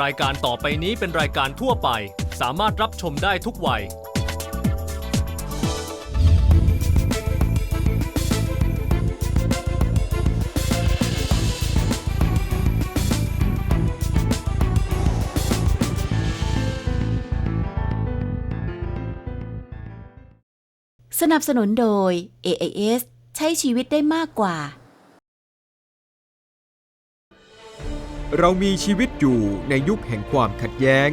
รายการต่อไปนี้เป็นรายการทั่วไป สามารถรับชมได้ทุกวัย สนับสนุนโดย AIS ใช้ชีวิตได้มากกว่า เรามีชีวิตอยู่ในยุคแห่งความขัดแย้ง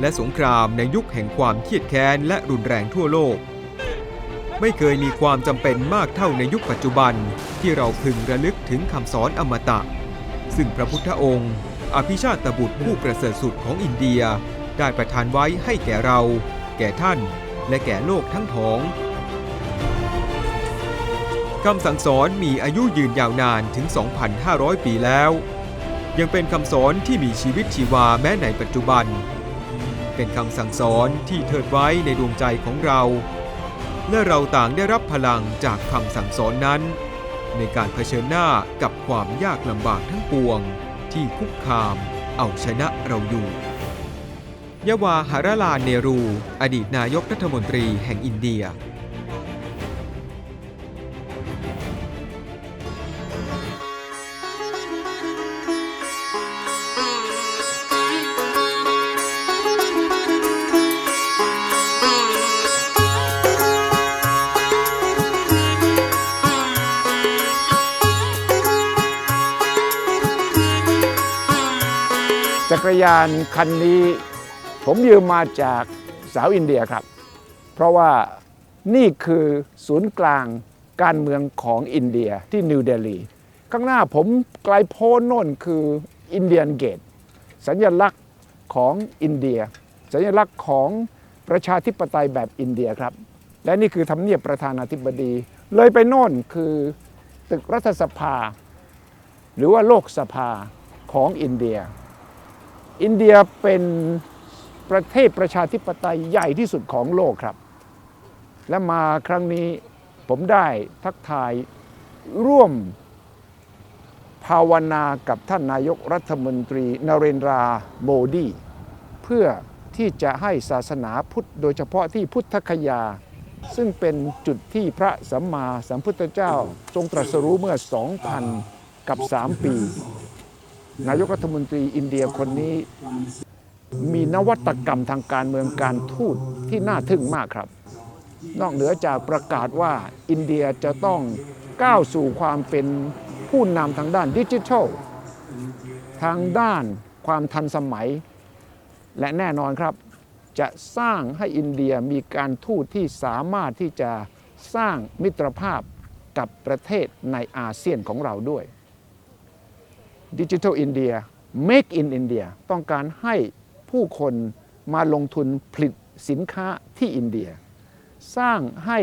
และสงครามในยุคแห่งความเครียดแค้นและรุนแรงทั่วโลก ไม่เคยมีความจำเป็นมากเท่าในยุคปัจจุบันที่เราพึงระลึกถึงคำสอนอมตะ ซึ่งพระพุทธองค์ อภิชาตบุตรผู้ประเสริฐสุดของอินเดีย ได้ประทานไว้ให้แก่เรา แก่ท่าน และแก่โลกทั้งท้องคำสั่งสอนมีอายุยืนยาวนานถึง 2,500 ปีแล้ว ยังเป็นคำสอนที่มีชีวิตชีวาแม้ในปัจจุบัน เป็นคำสั่งสอนที่เทิดไว้ในดวงใจของเรา และเราต่างได้รับพลังจากคำสั่งสอนนั้น ในการเผชิญหน้ากับความยากลำบากทั้งปวง ที่คุกคามเอาชนะเราอยู่ยาวาหาราลาเนรู อดีตนายกรัฐมนตรีแห่งอินเดีย กรยานคันนี้ ผมยืมมาจากสาวอินเดียครับ เพราะว่านี่คือศูนย์กลางการเมืองของอินเดียที่นิวเดลี ข้างหน้าผมไกลโพ้นโน่นคืออินเดียนเกต สัญลักษณ์ของอินเดีย สัญลักษณ์ของประชาธิปไตยแบบอินเดียครับ และนี่คือทำเนียบประธานาธิบดี เลยไปโน่นคือตึกรัฐสภา หรือว่าโลกสภาของอินเดีย อินเดียเป็นประเทศประชาธิปไตยใหญ่ที่สุดของโลกครับ และมาครั้งนี้ผมได้ทักทายร่วมภาวนากับท่านนายกรัฐมนตรีนเรนทราโมดี เพื่อที่จะให้ศาสนาพุทธโดยเฉพาะที่พุทธคยา ซึ่งเป็นจุดที่พระสัมมาสัมพุทธเจ้าทรงตรัสรู้เมื่อ 2,000 กับ 3 ปี นายกรัฐมนตรีอินเดียคนนี้มีนวัตกรรมทางการเมืองการทูตที่น่าทึ่งมากครับ นอกเหนือจากประกาศว่าอินเดียจะต้องก้าวสู่ความเป็นผู้นำทางด้านดิจิทัล ทางด้านความทันสมัย และแน่นอนครับ จะสร้างให้อินเดียมีการทูตที่สามารถที่จะสร้างมิตรภาพกับประเทศในอาเซียนของเราด้วย ดิจิทัลอินเดีย Make in India ต้องการให้ผู้คนมาลงทุนผลิตสินค้าที่อินเดีย สร้างให้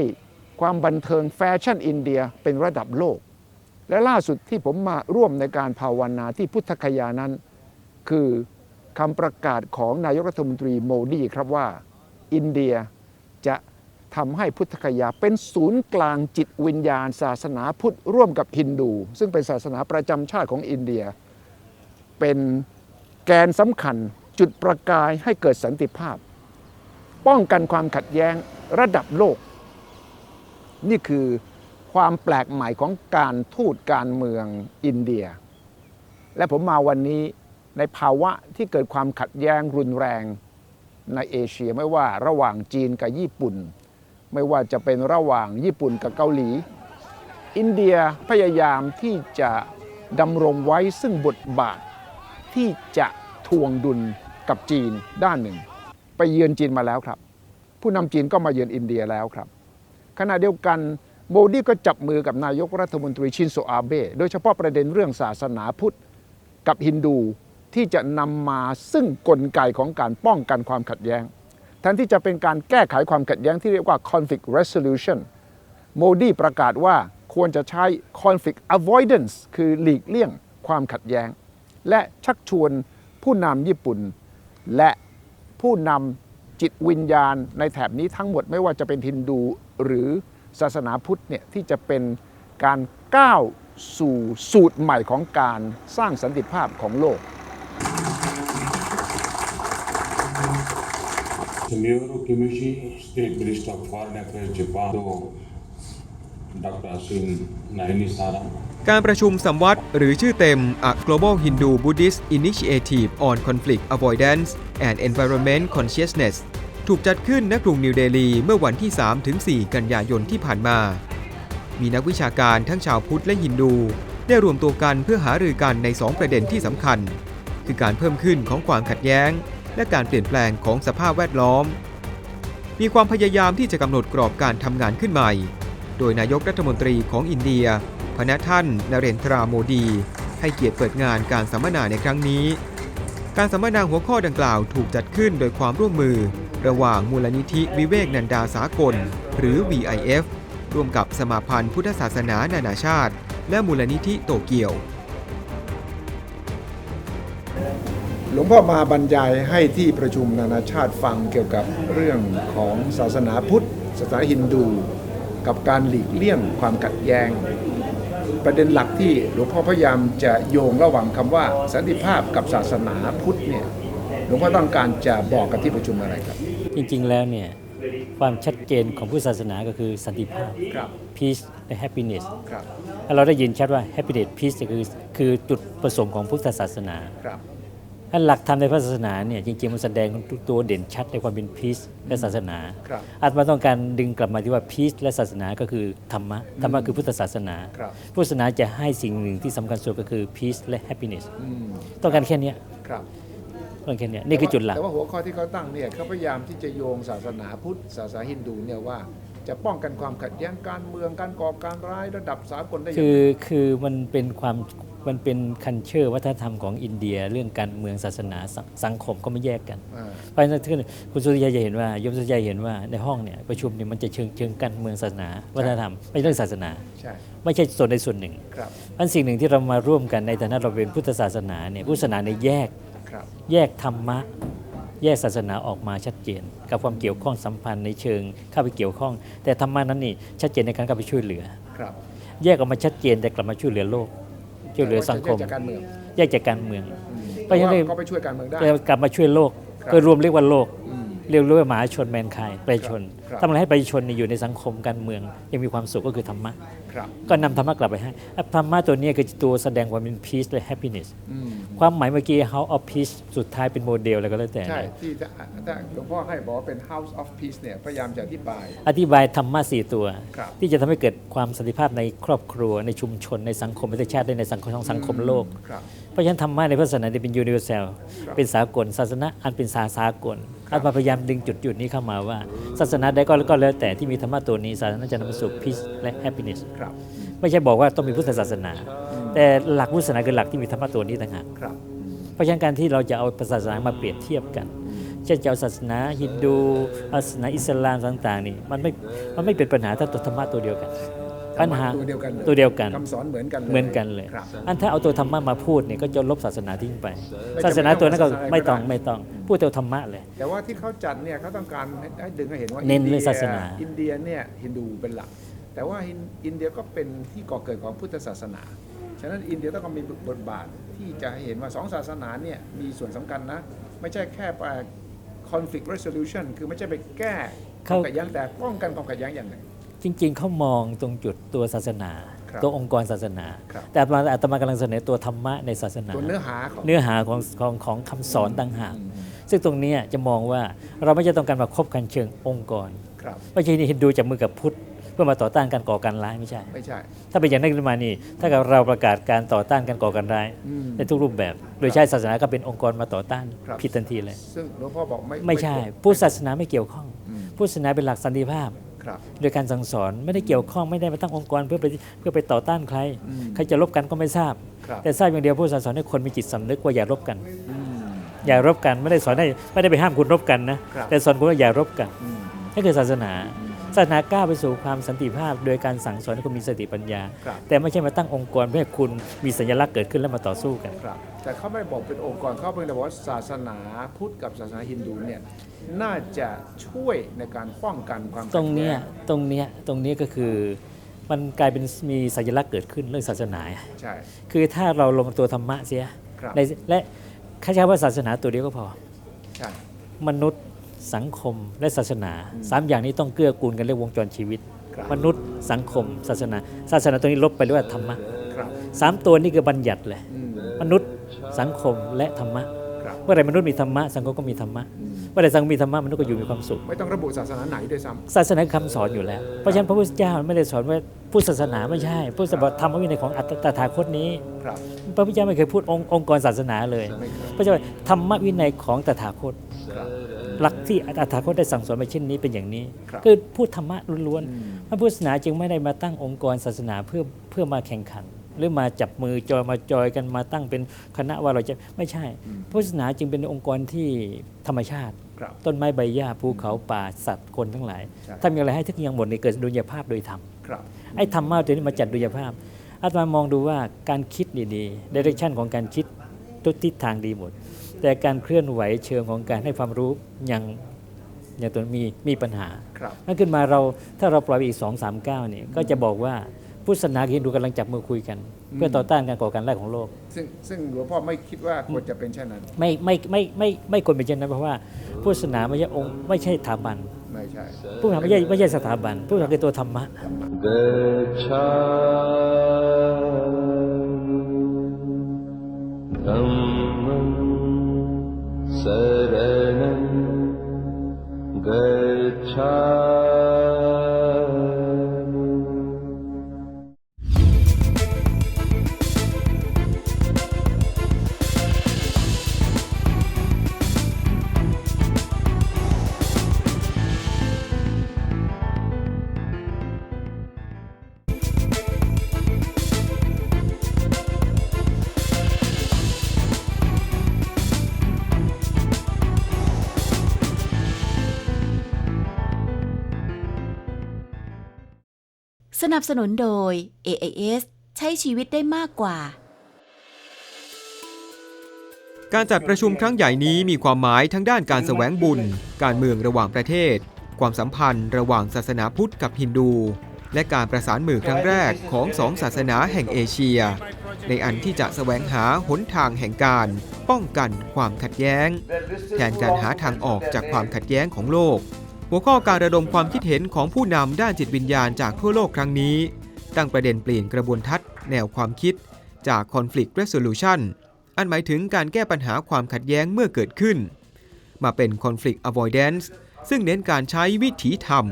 ความบันเทิงแฟชั่นอินเดียเป็นระดับโลก และล่าสุดที่ผมมาร่วมในการภาวนาที่พุทธคยานั้น คือคำประกาศของนายกรัฐมนตรีโมดีครับว่า อินเดียจะ ทำให้พุทธคยาเป็นศูนย์กลางจิตวิญญาณ ศาสนาพุทธร่วมกับฮินดู ซึ่งเป็นศาสนาประจำชาติของอินเดีย เป็นแกนสำคัญจุดประกายให้เกิดสันติภาพ ป้องกันความขัดแย้งระดับโลก นี่คือความแปลกใหม่ของการทูตการเมืองอินเดีย และผมมาวันนี้ในภาวะที่เกิดความขัดแย้งรุนแรงในเอเชียไม่ว่าระหว่างจีนกับญี่ปุ่น ไม่ว่าจะเป็นระหว่างญี่ปุ่นกับเกาหลี อินเดียพยายามที่จะดำรงไว้ซึ่งบทบาทที่จะทวงดุลกับจีนด้านหนึ่ง ไปเยือนจีนมาแล้วครับ ผู้นำจีนก็มาเยือนอินเดียแล้วครับ ขณะเดียวกันโมดีก็จับมือกับนายกรัฐมนตรีชินโซอาเบะโดยเฉพาะประเด็นเรื่องศาสนาพุทธกับฮินดูที่จะนำมาซึ่งกลไกของการป้องกันความขัดแย้ง แทนที่จะเป็นการแก้ไขความขัดแย้งที่เรียกว่า conflict resolution โมดีประกาศว่าควรจะใช้ conflict avoidance คือหลีกเลี่ยงความขัดแย้ง และชักชวนผู้นำญี่ปุ่น และผู้นำจิตวิญญาณในแถบนี้ทั้งหมดไม่ว่าจะเป็นฮินดูหรือศาสนาพุทธเนี่ยที่จะเป็นการก้าวสู่สูตรใหม่ของการสร้างสันติภาพของโลก Miyoro Kimishi, State Minister of Foreign Affairs Japan, Dr. Asin Nainisara. การประชุมสัมวัตหรือชื่อเต็ม A Global Hindu Buddhist Initiative on Conflict Avoidance and Environment Consciousness ถูกจัดขึ้นณกรุงนิวเดลีเมื่อวันที่ 3-4 กันยายนที่ผ่านมา มีนักวิชาการทั้งชาวพุทธและฮินดู ได้รวมตัวกันเพื่อหารือกันใน 2 ประเด็นที่สำคัญ คือการเพิ่มขึ้นของความขัดแย้ง และการเปลี่ยนแปลงของสภาพแวดล้อม มีความพยายามที่จะกำหนดกรอบการทำงานขึ้นใหม่ โดยนายกรัฐมนตรีของอินเดียพณะท่านนเรนทราโมดี ให้เกียรติเปิดงานการสัมมนาในครั้งนี้ การสัมมนาหัวข้อดังกล่าวถูกจัดขึ้นโดยความร่วมมือ ระหว่างมูลนิธิวิเวกนันดาสากล หรือ VIF ร่วมกับสมาพันธ์พุทธศาสนานานาชาติ และมูลนิธิโตเกียว หลวงพ่อมาบรรยายให้ที่ประชุมนานาชาติฟังเกี่ยวกับเรื่องของศาสนาพุทธ ศาสนาฮินดู กับการหลีกเลี่ยงความขัดแย้ง ประเด็นหลักที่หลวงพ่อพยายามจะโยงระหว่างคำว่าสันติภาพกับศาสนาพุทธเนี่ยหลวงพ่อต้องการจะบอกกับที่ประชุมอะไรครับ จริงๆแล้วเนี่ยความชัดเจนของพุทธศาสนาก็คือสันติภาพครับ peace และ happiness ครับถ้าเราได้ยินชัดว่า happiness peace เนี่ยคือคือจุดประสงค์ของพุทธศาสนาครับ ถ้าหลักธรรมในพระศาสนาเนี่ยจริงๆมันแสดงตัวเด่นชัดในความเป็น peace และศาสนาครับอาตมาต้องการดึงกลับมาที่ว่า peace และศาสนาก็คือธรรมะธรรมะคือพุทธศาสนาครับพุทธศาสนาจะให้สิ่งหนึ่งที่สำคัญสุดก็คือ peace และ happiness อืมต้องการแค่เนี้ยครับต้องการแค่เนี้ยนี่คือจุดหลักแต่ว่าหัวข้อที่เขาตั้งเนี่ยเขาพยายามที่จะโยงศาสนาพุทธศาสนาฮินดูเนี่ยว่าจะป้องกันความขัดแย้งการเมืองการก่อการร้ายระดับสากลได้อย่างคืไรอคือมันเป็นความ มันเป็นคันเชื่อวัฒนธรรมของอินเดีย เรื่องการเมืองศาสนาสังสังคมก็ไม่แยกกันอ่าเพราะฉะนั้นคุณสุริยาจะเห็นว่าโยมสุริยาเห็นว่าในห้องเนี่ยประชุมเนี่ยมันจะเชิงเชิงการเมืองศาสนา วัฒนธรรมไม่ใช่เรื่องศาสนาใช่ไม่ใช่ส่วนใดส่วนหนึ่งครับอันสิ่งหนึ่งที่เรามาร่วมกันในฐานะเราเป็นพุทธศาสนาเนี่ยพุทธศาสนาเนี่ยแยกครับแยกธรรมะแยกศาสนาออกมาชัดเจน กับความเกี่ยวข้องสัมพันธ์ในเชิงเข้าไปเกี่ยวข้อง แต่ธรรมะนั้นนี่ชัดเจนในการเข้าไปช่วยเหลือครับแยกออกมาชัดเจนแต่กลับมาช่วยเหลือโลก ช่วยเหลือสังคม แยกจากการเมืองแยกจากการเมือง เพเพราะราะฉะนั้นว่าก็ไปช่วยการเมืองได้แต่กลับมาช่วยโลก ครับ ก็รวมเรียกว่าโลก อืม เรียกว่ามหาชนแมนคายประชาชนครับ ทำอะไรให้ประชาชนเนี่ยอยู่ในสังคมการเมือง ยังมีความสุขก็คือธรรมะครับก็นำธรรมะกลับไปให้อะธรรมะตัวเนี้ยคือตัวแสดงความเป็น peace และ happiness อืมความหมายเมื่อกี้ house of peace สุดท้ายเป็นโมเดลอะไรก็แล้วแต่ใช่เนี่ยที่จะถ้าหลวงพ่อให้บอกว่าเป็น House of Peace เนี่ยพยายามจะอธิบาย อธิบายธรรมะสี่ตัวครับที่จะทำให้เกิดความสันติภาพในครอบครัวในชุมชนในสังคมประเทศชาติและในสังคมสังคมโลกครับเพราะฉะนั้นธรรมะในพุทธศาสนาเนี่ยเป็น universal ครับเป็นสากลศาสนาอันเป็นสาสากลอาตมาพยายามดึงจุดจุดนี้เข้ามาว่าศาสนาใดก็ก็แล้วแต่ที่มีธรรมะตัวนี้ศาสนาจะนำมาสู่ peace และ happiness ครับ ไม่ใช่บอกว่าต้องมีพุทธศาสนา แต่หลักพุทธศาสนาคือหลักที่มีธรรมะตัวนี้ต่างหากครับ เพราะฉะนั้นการที่เราจะเอาศาสนามาเปรียบเทียบกันเช่นจะเอาศาสนาฮินดูศาสนาอิสลามต่างๆนี่มันไม่มันไม่เป็นปัญหาถ้าตัวธรรมะตัวเดียวกันปัญหาตัวเดียวกันเลยตัวเดียวกันคำสอนเหมือนกันเลยเหมือนกันเลยครับอันถ้าเอาตัวธรรมะมาพูดเนี่ยก็จะลบศาสนาทิ้งไปไม่จำเป็นศาสนาตัวนั้นก็ต้องศาสนาไม่ต้องก็ได้ไม่ต้อง พูดแต่ธรรมะเลย แต่ว่าที่เขาจัดเนี่ยเขาต้องการให้ดึงให้เห็นว่าเน้นเรื่องดียศาสนา อินเดียเนี่ยฮินดูเป็นหลัก แต่ว่าฮินอินเดียก็เป็นที่ก่อเกิดของพุทธศาสนา ฉะนั้นอินเดียต้องมีบทบาทที่จะให้เห็นว่าสองศาสนาเนี่ยมีส่วนสำคัญนะ ไม่ใช่แค่ไป conflict resolution คือไม่ใช่ไปแก้ความขัดแย้งแต่ป้องกันความขัดแย้งอย่างหนึ่งจริง ๆ เขามองตรงจุดตัวศาสนาครับตัวองค์กรศาสนาครับแต่อาตมาอาตมากำลังเสนอตัวธรรมะในศาสนาตัวเนื้อหาของเนื้อหาของของของคำสอนต่างหาก ซึ่งตรงเนี้ยจะมองว่าเราไม่จะต้องการมาคบกันเชิงองค์กรครับไม่ใช่นี่ฮินดูจับมือกับพุทธเพื่อมาต่อต้านการก่อการร้ายไม่ใช่ ไม่ใช่ ถ้าเป็นอย่างนั้นขึ้นมานี่ ถ้าเกิดเราประกาศการต่อต้านการก่อการร้ายอืมในทุกรูปแบบ โดยใช้ศาสนาก็เป็นองค์กรมาต่อต้านครับผิดทันทีเลย ซึ่งหลวงพ่อบอกไม่ไม่ใช่ควรพุทธศาสนาไม่เกี่ยวข้องอืมพุทธศาสนาเป็นหลักสันติภาพครับโดยการสั่งสอนไม่ได้เกี่ยวข้องไม่ได้มาตั้งองค์กรเพื่อไปเพื่อไปต่อต้านใครอืมใครจะรบกันก็ไม่ทราบครับแต่ทราบอย่างเดียวพุทธศาสนาสอนให้คนมีจิตสำนึกว่าอย่ารบกัน อืมอย่ารบกันไม่ได้สอนให้ไม่ได้ไปห้ามคุณรบกันนะครับแต่สอนคุณว่าอย่ารบกันอืมนั่นคือศาสนาศาสนาก้าวไปสู่ความสันติภาพ โดยการสั่งสอนให้คุณมีสติปัญญาครับแต่ไม่ใช่มาตั้งองค์กรเพื่อให้คุณมีสัญลักษณ์เกิดขึ้นแล้วมาต่อสู้กันครับแต่เขาไม่ได้บอกเป็นองค์กรเขาเพียงแต่บอกว่าศาสนาพุทธกับศาสนาฮินดูเนี่ยน่าจะช่วยในการป้องกันความขัดตรงเนี้ยแย้ตรงเนี้ยตรงนี้ก็คือมันกลายเป็นมีสัญลักษณ์เกิดขึ้นเรื่องศาสนาใช่คือถ้าเราลงตัวธรรมะเสียครับในและ แค่ใช้ว่าศาสนาตัวเดียวก็พอใช่มนุษย์สังคมและศาสนาสามอย่างนี้ต้องเกื้อกูลกันเรียกวงจรชีวิตครับมนุษย์สังคม ศาสนา ศาสนาตัวนี้ลบไปเรียกว่าธรรมะครับสามตัวนี้คือบัญญัติเลยอืมมนุษย์สังคมและธรรมะครับ เมื่อไหรมนุษย์มีธรรมะสังคมก็มีธรรมะเมื่อไหรสังคมมีธรรมะมนุษย์ก็อยู่มีความสุข ไม่ต้องระบุศาสนาไหนด้วยซ้ศาสนาคือคำสอนอยู่แล้ว เพราะฉะนั้นพระพุทธเจ้าไม่ได้สอนว่าพุทธศาสนาไม่ใช่พุทธศาสนาธรรมวินัยของอัตตถาคตนี้ำครับพระพุทธเจ้าไม่เคยพูดองค์องค์กรศาสนาเลยไม่เคยพระเจ้าว่าธรรมวินัยของตถาคตครับหลักที่ตถาคตได้สั่งสอนมาเช่นนี้เป็นอย่างนี้ครับคือพูดธรรมะล้วนอืมๆพระพุทธศาสนาจึงไม่ได้มาตั้งองค์กรศาสนาเพื่อเพื่อมาแข่งขัน หรือมาจับมือจอยมาจอยกันมาตั้งเป็นคณะว่าเราจะไม่ใช่พุทธศาสนาจึงเป็นองค์กรที่ธรรมชาติครับต้นไม้ใบหญ้าภูเขาป่าสัตว์คนทั้งหลายใช่ทำอย่างไรให้ทุกอย่างหมดในเกิดดุลยภาพโดยธรรมครับไอ้ธรรมะตัวนี้มาจัดดุลยภาพอาตมามองดูว่าการคิดดีๆดิเรกชันของการคิดทุกทิศทางดีหมด แต่การเคลื่อนไหวเชิงของการให้ความรู้ยังยังตัวมีมีปัญหาครับนั่นขึ้นมาเราถ้าเราปล่อยไปอีก2 3 9นี่ก็จะบอกว่า พุทธศาสนากับฮินดูกำลังจับมือคุยกัน เพื่อต่อต้านการก่อการร้ายของโลก ซึ่งซึ่งหลวงพ่อไม่คิดว่าควรจะเป็นเช่นนั้น ไม่ไม่ไม่ไม่ไม่ควรเป็นเช่นนั้นเพราะว่าพุทธศาสนาไม่ใช่องค์ไม่ใช่สถาบัน ไม่ใช่ พุทธศาสนาไม่ใช่ไม่ใช่สถาบันพุทธศาสนาคือตัวธรรมะ धम्मं शरणं गच्छामि นับสนุนโดย AIS ใช้ชีวิตได้มากกว่า การจัดประชุมครั้งใหญ่นี้มีความหมายทั้งด้านการแสวงบุญ การเมืองระหว่างประเทศ ความสัมพันธ์ระหว่างศาสนาพุทธกับฮินดู และการประสานมือครั้งแรกของสองศาสนาแห่งเอเชีย ในอันที่จะแสวงหาหนทางแห่งการ ป้องกันความขัดแย้ง แทนการหาทางออกจากความขัดแย้งของโลก หัวข้อการระดมความคิดเห็นของผู้นำด้านจิตวิญญาณจากทั่วโลกครั้งนี้ ตั้งประเด็นเปลี่ยนกระบวนทัศน์แนวความคิดจาก conflict resolution อันหมายถึงการแก้ปัญหาความขัดแย้งเมื่อเกิดขึ้น มาเป็น conflict avoidance ซึ่งเน้นการใช้วิถีธรรม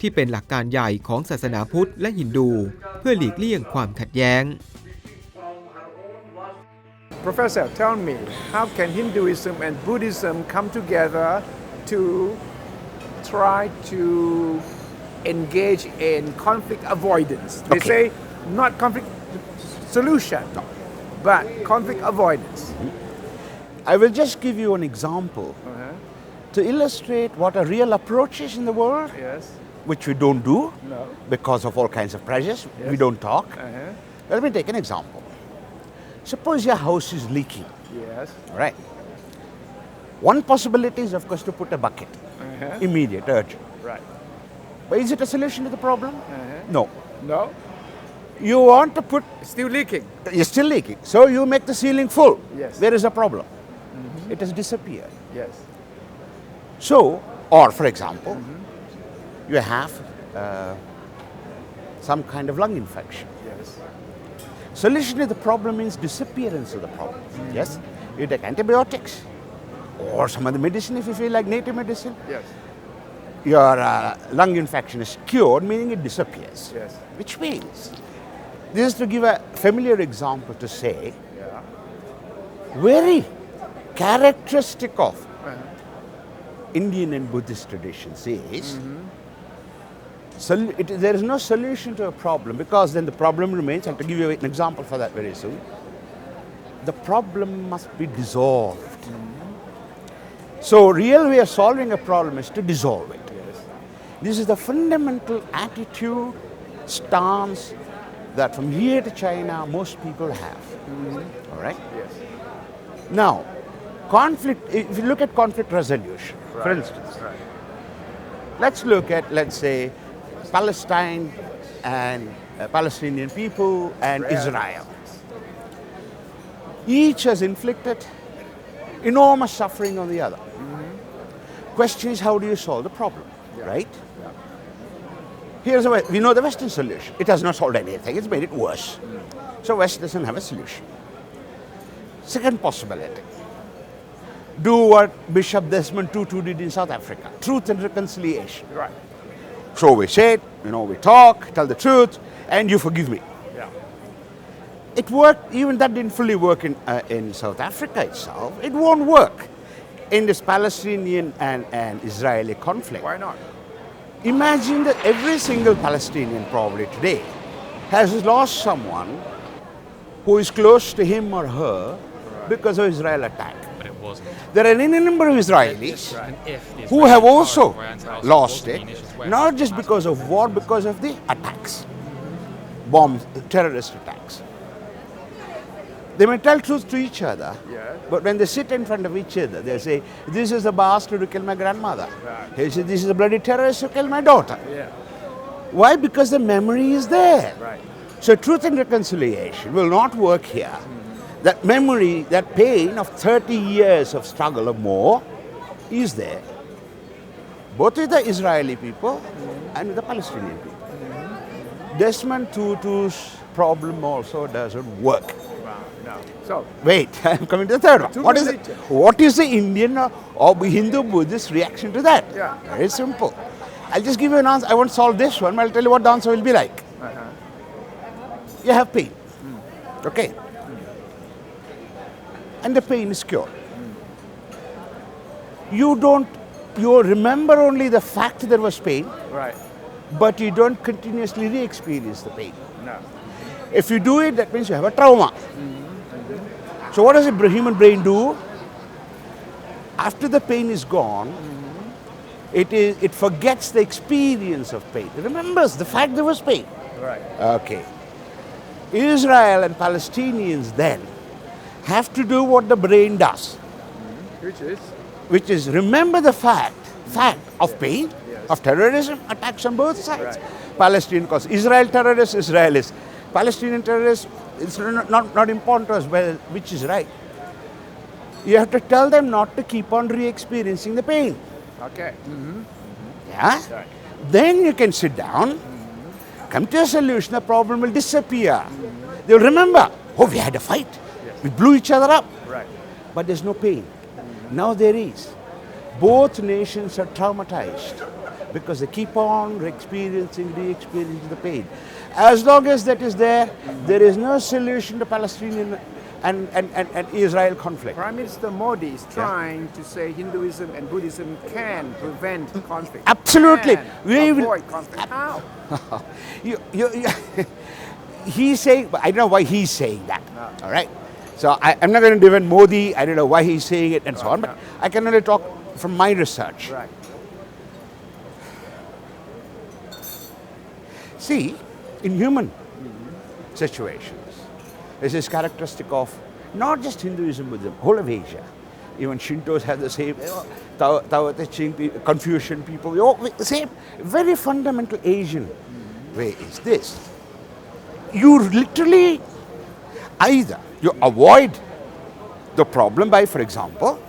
ที่เป็นหลักการใหญ่ของศาสนาพุทธและฮินดู เพื่อหลีกเลี่ยงความขัดแย้ง Professor tell me how can Hinduism and Buddhism come together to try to engage in conflict avoidance they Okay. say not conflict solution but conflict avoidance I will just give you an example uh-huh. to illustrate what a real approach is in the world, yes which we don't do no because of all kinds of pressures. We don't talk. uh-huh. Let me take an example. Suppose your house is leaking, yes all right? One possibility is, of course, to put a bucket, uh-huh. immediate, urgent. right But is it a solution to the problem? uh-huh. No. no You want to put, still leaking you're still leaking, so you make the ceiling full. Yes. There is a problem. It has disappeared. yes So, or for example, you have uh, some kind of lung infection. yes Solution to the problem means disappearance of the problem. Yes, you take antibiotics or some other medicine if you feel like native medicine. yes Your uh, lung infection is cured, meaning it disappears. yes Which means, this is to give a familiar example to say, yeah very characteristic of Indian and Buddhist traditions is sol- it, there is no solution to a problem because then the problem remains. I have to give you an example for that very soon. The problem must be dissolved. So, real way of solving a problem is to dissolve it. This is the fundamental attitude, stance that from here to China most people have. All right. yes Now, conflict, if you look at conflict resolution, for instance, right let's look at, let's say, Palestine and uh, Palestinian people and Israel. Israel. Each has inflicted enormous suffering on the other. Question is, how do you solve the problem, right? Here's a way. We know the Western solution. It has not solved anything. It's made it worse. So West doesn't have a solution. Second possibility. Do what Bishop Desmond Tutu did in South Africa. Truth and reconciliation. Right. So we say it, you know, we talk, tell the truth, and you forgive me. Yeah. It worked, even that didn't fully work in, uh, in South Africa itself. It won't work in this Palestinian and, and Israeli conflict. Why not? Imagine that every single Palestinian probably today has lost someone who is close to him or her because of Israel attack. but it wasn't. There are any number of Israelis And if who have also of Iran's house lost it, not just because of war, because of the attacks, bombs, terrorist attacks. They may tell truth to each other, Yeah. but when they sit in front of each other, they say, "This is the bastard who killed my grandmother." Right. He said, "This is a bloody terrorist who killed my daughter." Yeah. Why? Because the memory is there. Right. So truth and reconciliation will not work here. That memory, that pain of 30 years of struggle or more is there. Both with the Israeli people and with the Palestinian people. Mm-hmm. Desmond Tutu's problem also doesn't work. So, Wait, I'm coming to the third one. What is, the, what is the Indian uh, or, or Hindu Buddhist reaction to that? Yeah. Very simple. I'll just give you an answer. I won't solve this one, but I'll tell you what the answer will be like. uh-huh. You have pain. Okay. And the pain is cured. You don't, you remember only the fact there was pain, right. but you don't continuously re experience the pain. No. If you do it, that means you have a trauma. So, what does a human brain do? After the pain is gone, mm-hmm. it, is, it forgets the experience of pain. It remembers the fact there was pain. Right. Okay. Israel and Palestinians then have to do what the brain does, mm-hmm. Which is? which is remember the fact, fact of pain, Yes. of terrorism, attacks on both sides. Right. Palestinian cause Israel terrorists, Israelis. Palestinian terrorists, it's not, not, not important to us whether, which is right. You have to tell them not to keep on re-experiencing the pain. Okay. Mm-hmm. Yeah? Right. Then you can sit down, come to a solution, the problem will disappear. Mm-hmm. They'll remember, oh, we had a fight. We blew each other up. Right. But there's no pain. Mm-hmm. Now there is. Both nations are traumatized because they keep on experiencing, re-experiencing the pain. As long as that is there, there is no solution to Palestinian and, and, and, and Israel conflict. Prime Minister Modi is trying to say Hinduism and Buddhism can prevent conflict. Absolutely. Can We will- avoid conflict. How? you, you, you he's saying, I don't know why he's saying that. All right. So I, I'm not going to defend Modi. I don't know why he's saying it and so on. But I can only talk from my research. Right. See, in human situations, this is characteristic of not just Hinduism, Buddhism, whole of Asia. Even Shintos have the same, Tao, Tao Te Ching, pe- Confucian people, all, the same, very fundamental Asian way is this. You literally either you avoid the problem by, for example,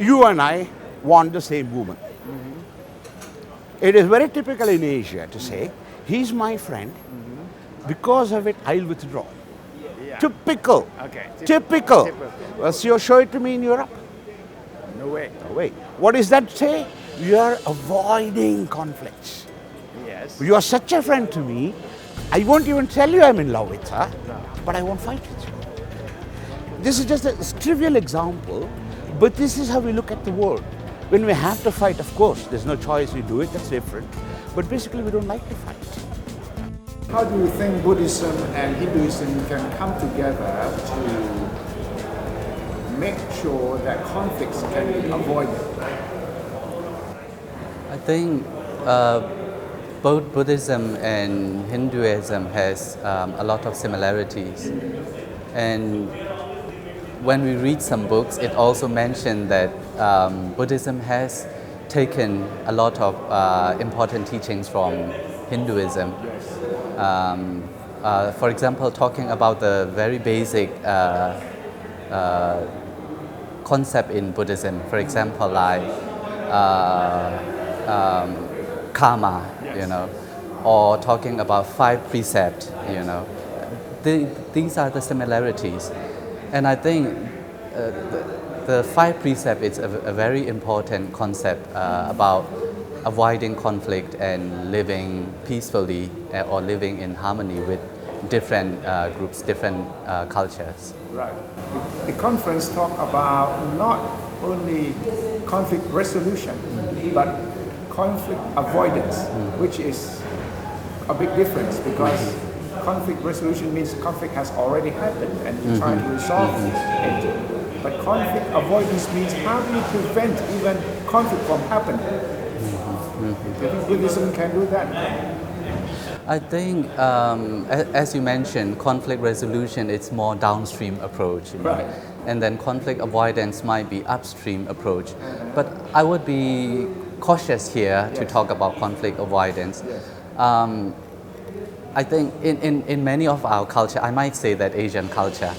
you and I want the same woman. Mm-hmm. It is very typical in Asia to say, he's my friend, mm-hmm. because of it I'll withdraw. Yeah. Typical. Okay. Typ- Typical. typical. Well, so you show it to me in Europe. No way. No way. What does that say? You are avoiding conflicts. Yes. You are such a friend to me, I won't even tell you I'm in love with her, but I won't fight with you. This is just a trivial example, but this is how we look at the world. When we have to fight, of course, there's no choice, we do it, that's different. But basically, we don't like to fight. How do you think Buddhism and Hinduism can come together to make sure that conflicts can be avoided? I think uh, both Buddhism and Hinduism has um, a lot of similarities, and when we read some books, it also mentioned that um, Buddhism has taken a lot of uh, important teachings from Hinduism. Um, uh, for example, talking about the very basic uh, uh, concept in Buddhism. For example, like uh, um, karma, you know, or talking about five precepts, you know. The, these are the similarities. And I think uh, the, the five precept is a, a very important concept uh, about avoiding conflict and living peacefully uh, or living in harmony with different uh, groups, different uh, cultures. Right. The conference talk about not only conflict resolution, but conflict avoidance, which is a big difference because conflict resolution means conflict has already happened and you try to resolve it. But conflict avoidance means how do you prevent even conflict from happening? Do you think Buddhism can do that? I think, um, as you mentioned, conflict resolution is more downstream approach, you know. Right. and then conflict avoidance might be upstream approach. But I would be cautious here to talk about conflict avoidance. Um, I think in, in, in many of our culture, I might say that Asian culture,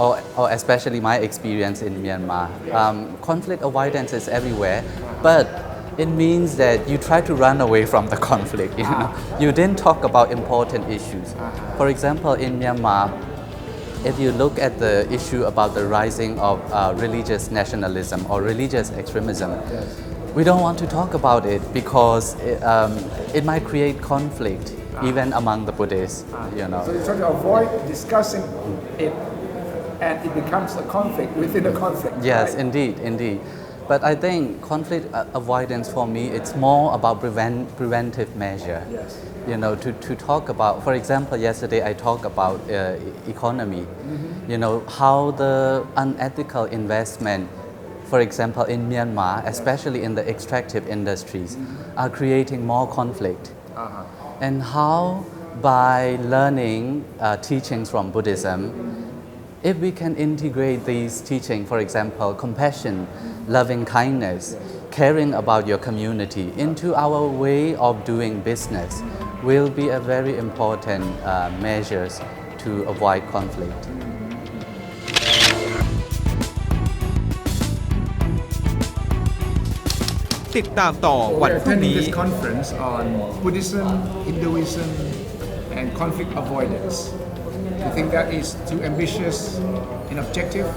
or, or especially my experience in Myanmar, um, conflict avoidance is everywhere, but it means that you try to run away from the conflict. You know, you didn't talk about important issues. For example, in Myanmar, if you look at the issue about the rising of uh, religious nationalism or religious extremism, we don't want to talk about it because it, um, it might create conflict Ah. even among the Buddhists. Ah. You know. So you try to avoid discussing it and it becomes a conflict within a conflict. Yes, right? indeed, indeed. But I think conflict uh, avoidance for me, it's more about prevent, preventive measure. Yes. You know, to, to talk about, for example, yesterday I talked about uh, economy. Mm-hmm. You know, how the unethical investment, for example, in Myanmar, especially in the extractive industries, mm-hmm. are creating more conflict. Uh-huh. And how, by learning uh, teachings from Buddhism, if we can integrate these teachings, for example, compassion, loving kindness, caring about your community into our way of doing business, will be a very important uh, measures to avoid conflict. ติดตามต่อวัน We're พรุ่ง attending นี้ this conference on Buddhism, Hinduism, and conflict avoidance. Do you think that is too ambitious and objective?